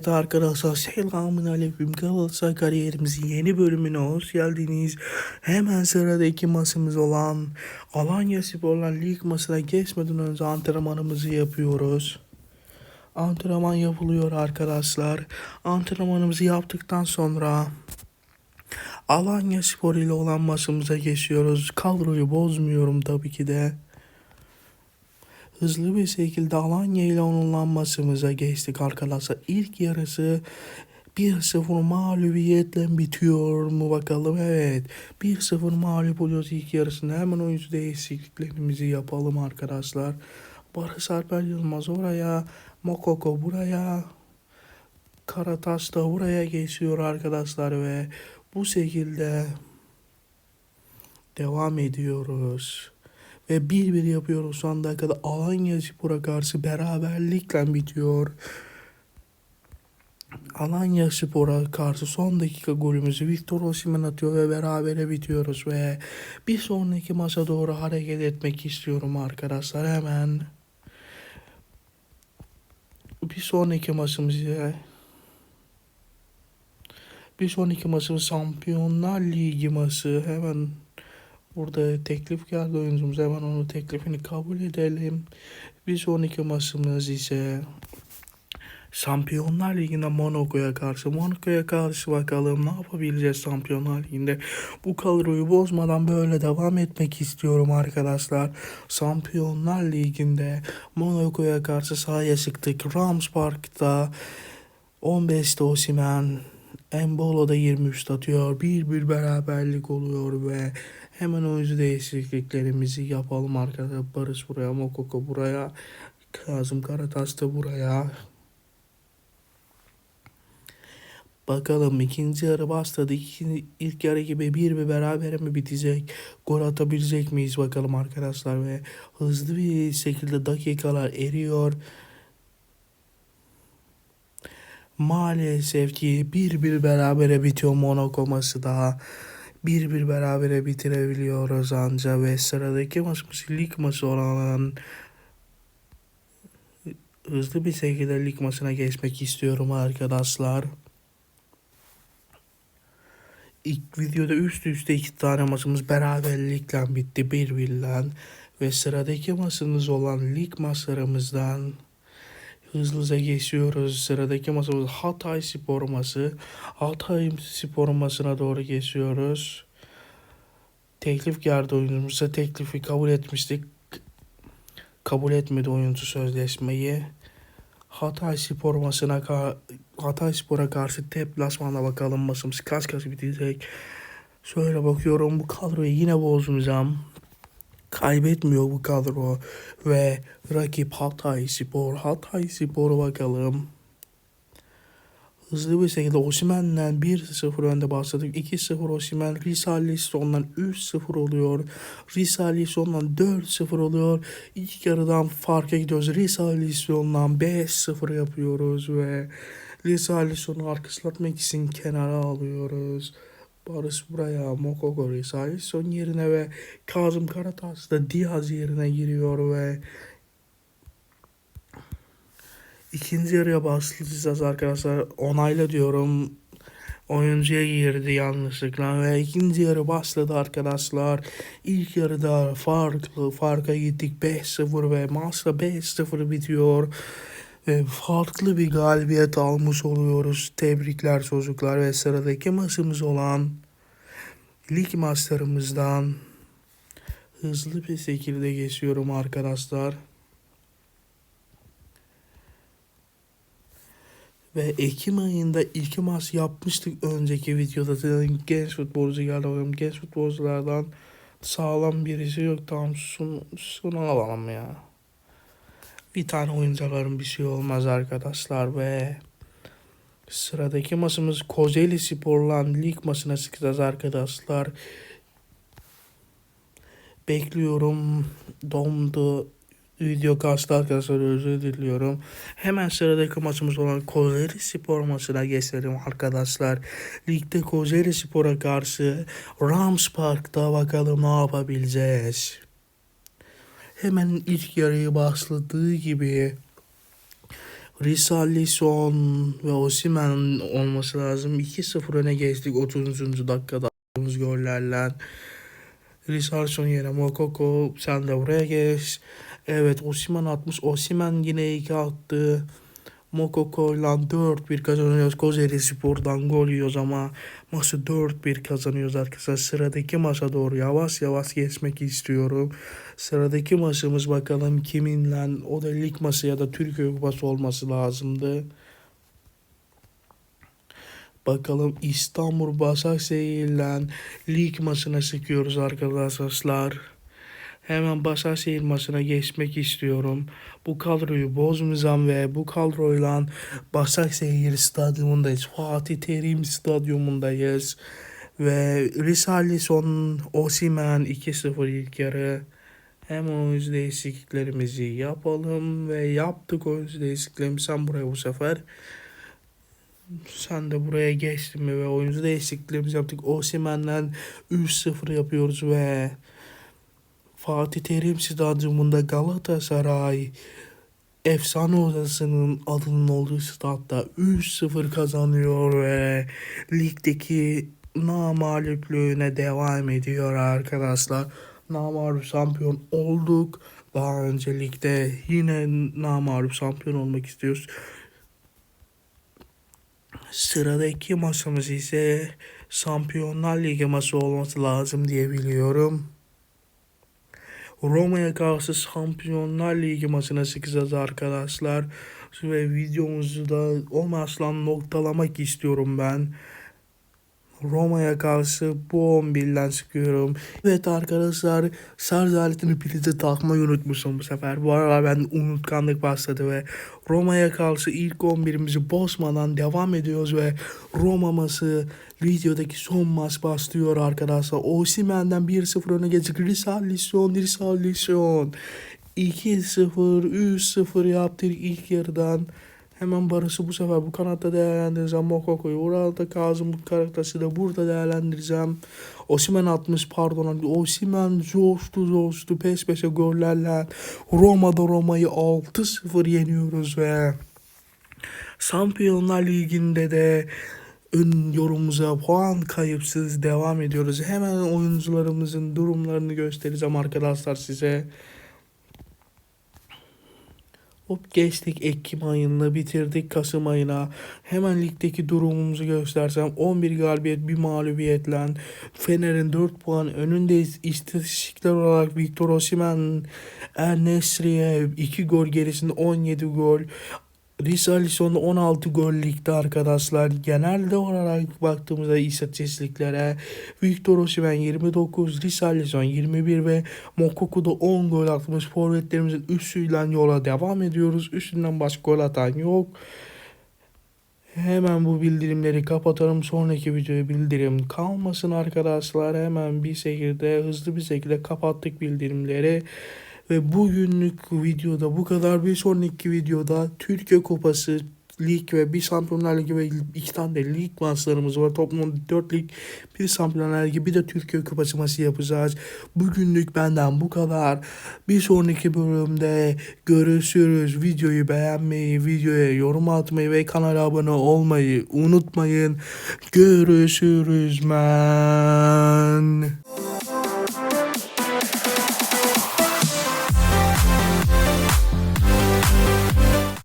Evet arkadaşlar selamun aleyküm Galatasaray kariyerimizin yeni bölümüne hoş geldiniz. Hemen sıradaki maçımız olan Alanya Spor'la lig maçına geçmeden önce antrenmanımızı yapıyoruz. Antrenman yapılıyor arkadaşlar. Antrenmanımızı yaptıktan sonra Alanya Spor ile olan maçımıza geçiyoruz. Kadroyu bozmuyorum tabii ki de hızlı bir şekilde Alanya ile onunla maçımıza geçtik arkadaşlar. İlk yarısı 1-0 mağlubiyetle bitiyor mu bakalım. Evet 1-0 mağlup oluyoruz ilk yarısında. Hemen oyuncu değişikliklerimizi yapalım arkadaşlar. Barış Alper Yılmaz oraya. Mokoko buraya. Karataş da buraya geçiyor arkadaşlar ve bu şekilde devam ediyoruz. Ve 1-1 yapıyoruz son kadar Alanya Spor'a karşı beraberlikle bitiyor. Alanya Spor'a karşı son dakika golümüzü Victor Osimhen atıyor ve berabere bitiyoruz ve bir sonraki maça doğru hareket etmek istiyorum arkadaşlar hemen. Bir sonraki maçımız bir sonraki maçımız Şampiyonlar Ligi maçı. Hemen burada teklif geldi oyuncumuz. Hemen onun teklifini kabul edelim. Bir sonraki maçımız ise Şampiyonlar Ligi'nde Monaco'ya karşı. Monaco'ya karşı bakalım ne yapabileceğiz Şampiyonlar Ligi'nde. Bu kadroyu bozmadan böyle devam etmek istiyorum arkadaşlar. Şampiyonlar Ligi'nde Monaco'ya karşı sahaya çıktık. Rams Park'ta 15'te Osimhen, Embolo'da 23 atıyor. Bir bir beraberlik oluyor ve hemen oyuncu değişikliklerimizi yapalım arkadaşlar. Barış buraya, Mokoko buraya, Kazım Karataş da buraya. Bakalım ikinci yarı başladı. İkinci, ilk yarı gibi bir bir berabere mi bitecek? Gol atabilecek miyiz bakalım arkadaşlar ve hızlı bir şekilde dakikalar eriyor. Maalesef ki bir bir berabere bitiyor Monaco maçı daha. Bir bir berabere bitirebiliyoruz anca ve sıradaki maçımız lig maçı olan hızlı bir şekilde lig maçına geçmek istiyorum arkadaşlar. İlk videoda üst üste iki tane maçımız beraberlikle bitti bir birle ve sıradaki maçımız olan lig maçlarımızdan hızlıca geçiyoruz. Sıradaki maçımız Hatay Spor maçı. Hatay Spor maçına doğru geçiyoruz. Teklif geldi oyuncumuza. Teklifi kabul etmiştik. Kabul etmedi oyuncu sözleşmeyi. Hatay Spor maçına ka- Hatay Spor'a karşı deplasmanda bakalım maçımız kaç kaç bitecek. Şöyle bakıyorum bu kadroyu yine bozmayacağım. Kaybetmiyor bu kadro ve rakip Hatay Spor. Hatay Spor'a bakalım. Hızlı bir şekilde Osimhen'den 1-0 önde başladık. 2-0 Osimhen, Risarlisson'dan 3-0 oluyor. Risarlisson'dan 4-0 oluyor. İlk yarıdan farka gidiyoruz. Risarlisson'dan 5-0 yapıyoruz ve Risarlisson'u arkaslatmak için kenara alıyoruz. Barış buraya Mokoko Risarlisson yerine ve Kazım Karataş da Diaz yerine giriyor ve İkinci yarıya başlayacağız arkadaşlar. Onayla diyorum. Oyuncuya girdi yanlışlıkla ve ikinci yarı başladı arkadaşlar. İlk yarıda farklı farka gittik 5-0 ve maçta 5-0 bitiyor. Ve farklı bir galibiyet almış oluyoruz. Tebrikler çocuklar ve sıradaki maçımız olan lig maçlarımızdan hızlı bir şekilde geçiyorum arkadaşlar. Ve Ekim ayında iki maç yapmıştık önceki videoda. Genç futbolcu geldi bakalım. Genç futbolculardan sağlam birisi yok. Tamam şunu, şunu alalım ya. Bir tane oyuncuların bir şey olmaz arkadaşlar ve sıradaki maçımız Kocaeli Spor'la lig maçına çıkacağız arkadaşlar. Bekliyorum. Domdu video kastı arkadaşlar özür diliyorum. Hemen sıradaki maçımız olan Kocaeli Spor maçına geçelim arkadaşlar. Ligde Kocaeli Spor'a karşı Rams Park'ta bakalım ne yapabileceğiz. Hemen ilk yarıyı başladığı gibi Risarlison ve Osimhen olması lazım. 2-0 öne geçtik 30. dakikada aldığımız gollerle. Risarlison yerine Mokoko sen de buraya geç. Evet Osimhen atmış. Osimhen yine 2 attı. Mokoko ile 4-1 kazanıyoruz. Kozeri Spor'dan gol yiyoruz ama maçı 4-1 kazanıyoruz arkadaşlar. Sıradaki maça doğru yavaş yavaş geçmek istiyorum. Sıradaki maçımız bakalım kiminle o da lig maçı ya da Türkiye Kupası olması lazımdı. Bakalım İstanbul Başakşehir ile lig maçına sıkıyoruz arkadaşlar. Hemen Başakşehir maçına geçmek istiyorum. Bu kadroyu bozmayacağım ve bu kadroyla Başakşehir stadyumundayız. Fatih Terim stadyumundayız. Ve Risarlison Osimen 2-0 ilk yarı. Hem oyuncu değişikliklerimizi yapalım ve yaptık oyuncu değişikliklerimizi. Sen buraya bu sefer sen de buraya geçtin mi ve oyuncu değişikliklerimizi yaptık. Osimhen'den 3-0 yapıyoruz ve Fatih Terim Stadyumunda Galatasaray efsane odasının adının olduğu statta 3-0 kazanıyor ve ligdeki namalüplüğüne devam ediyor arkadaşlar. Namalup şampiyon olduk. Daha önce ligde yine namalup şampiyon olmak istiyoruz. Sıradaki maçımız ise Şampiyonlar Ligi maçı olması lazım diye biliyorum. Roma'ya karşı Şampiyonlar Ligi maçına çıkacağız arkadaşlar. Ve videomuzu da o maçla noktalamak istiyorum ben. Roma'ya karşı bu 11'den çıkıyorum. Evet arkadaşlar şarj aletini prize takmayı unutmuşum bu sefer. Bu arada ben unutkanlık başladı ve Roma'ya karşı ilk 11'imizi bozmadan devam ediyoruz ve Roma maçı videodaki son maç başlıyor arkadaşlar. Osimhen'den 1-0 öne geçtik. Risarlison, Risarlison. 2-0, 3-0 yaptık ilk yarıdan. Hemen Barış'ı bu sefer bu kanatta değerlendireceğim. Mokoko'yu orada Kazım karakteri de burada değerlendireceğim. Osimen atmış pardon. Osimen coştu coştu peş peşe gollerle. Roma'da Roma'yı 6-0 yeniyoruz ve Şampiyonlar Ligi'nde de ön yorumumuza puan kayıpsız devam ediyoruz. Hemen oyuncularımızın durumlarını göstereceğim arkadaşlar size. Hop geçtik Ekim ayını bitirdik Kasım ayına. Hemen ligdeki durumumuzu göstersem 11 galibiyet bir mağlubiyetle Fener'in 4 puan önündeyiz. İstatistikler olarak Victor Osimhen Er Nesri'ye 2 gol gerisinde 17 gol. Risarlison'da 16 gol ligde arkadaşlar. Genelde olarak baktığımızda istatistiklere Victor Osimhen 29, Risarlison 21 ve Mokoku'da 10 gol atmış. Forvetlerimizin üstüyle yola devam ediyoruz. Üstünden başka gol atan yok. Hemen bu bildirimleri kapatalım. Sonraki videoya bildirim kalmasın arkadaşlar. Hemen bir şekilde hızlı bir şekilde kapattık bildirimleri. Ve bugünlük videoda bu kadar. Bir sonraki videoda Türkiye Kupası lig ve bir Şampiyonlar Ligi ve iki tane de lig maçlarımız var. Toplamda 4 lig, bir Şampiyonlar Ligi, bir de Türkiye Kupası maçı yapacağız. Bugünlük benden bu kadar. Bir sonraki bölümde görüşürüz. Videoyu beğenmeyi, videoya yorum atmayı ve kanala abone olmayı unutmayın. Görüşürüz men.